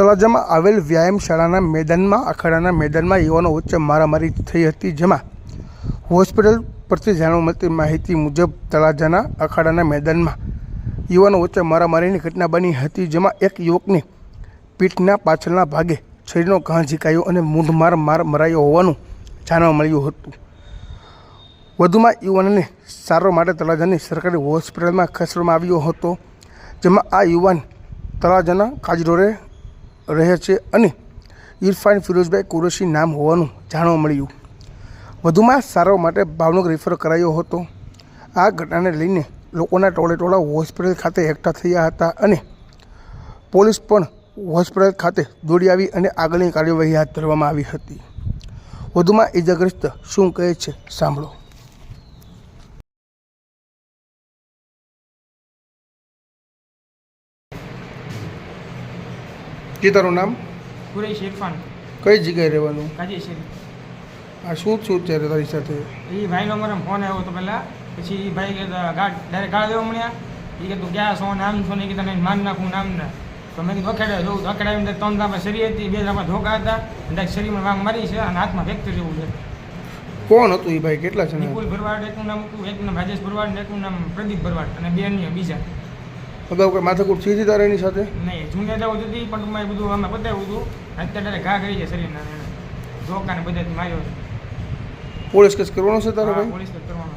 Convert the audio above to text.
તળાજામાં આવેલ વ્યાયામ શાળાના મેદાનમાં, અખાડાના મેદાનમાં યુવાનો વચ્ચે મારામારી થઈ હતી, જેમાં હોસ્પિટલ પરથી જાણવા મળતી માહિતી મુજબ તળાજાના અખાડાના મેદાનમાં યુવાનો વચ્ચે મારામારીની ઘટના બની હતી, જેમાં એક યુવકની પીઠના પાછળના ભાગે શરીરનો ઘા ઝીકાયો અને મૂંઢમાર માર મરાયો હોવાનું જાણવા મળ્યું હતું. વધુમાં યુવાનને સારવાર માટે તળાજાની સરકારી હોસ્પિટલમાં ખસેડવામાં આવ્યો હતો, જેમાં આ યુવાન તળાજાના કાજરોરે રહે છે અને ઇરફાન ફિરોઝભાઈ કુરેશી નામ હોવાનું જાણવા મળ્યું. વધુમાં સારવાર માટે ભાવનગર રેફર કરાયો હતો. આ ઘટનાને લઈને લોકોના ટોળે ટોળા હોસ્પિટલ ખાતે એકઠા થયા હતા અને પોલીસ પણ હોસ્પિટલ ખાતે દોડી આવી અને આગળની કાર્યવાહી હાથ ધરવામાં આવી હતી. વધુમાં ઇજાગ્રસ્ત શું કહે છે સાંભળો. જી તારું નામ? કુરેશ ઇરફાન. કઈ જગ્યાએ રહેવાનું? કાજી શેરી આ શું શું છે તારી સાથે? એ ભાઈનો મને ફોન આવ્યો હતો પહેલાં. પછી એ ભાઈ કે ગાડ ડાયરેક્ટ ગાળ દેવા મળ્યા. એ કે તું ક્યાં છો? નામ છો ને કે તને માન નાખું નામ ના. તો મેં કીધું અખેડે જોઉં અખેડાવીને ત્રણ દામાં શરી હતી બે દામાં ધોકા હતા. ડાયરેક્ટ શરીરમાં વાંગ મારી છે અને હાથમાં ફેક્ટર જેવું છે. કોણ હતું એ ભાઈ? કેટલા છે નિકુલ ભરવાડ એકનું નામ હતું એકનું નામ રાજેશ ભરવાડ ને એકનું નામ પ્રદીપ ભરવાડ અને બે અન્ય બીજા. અગાઉ કોઈ માથાકૂટ થઈ હતી તારે એની સાથે? નહીં જૂને દાવ હતી પણ મેં બધું અમે બતાવ્યું હતું અત્યારે ઘા કરી છે શરીરના ધોકાને બધાથી માર્યો છે. પોલીસ કેસ કરવાનો છે તારો ભાઈ? પોલીસ કરવાનો.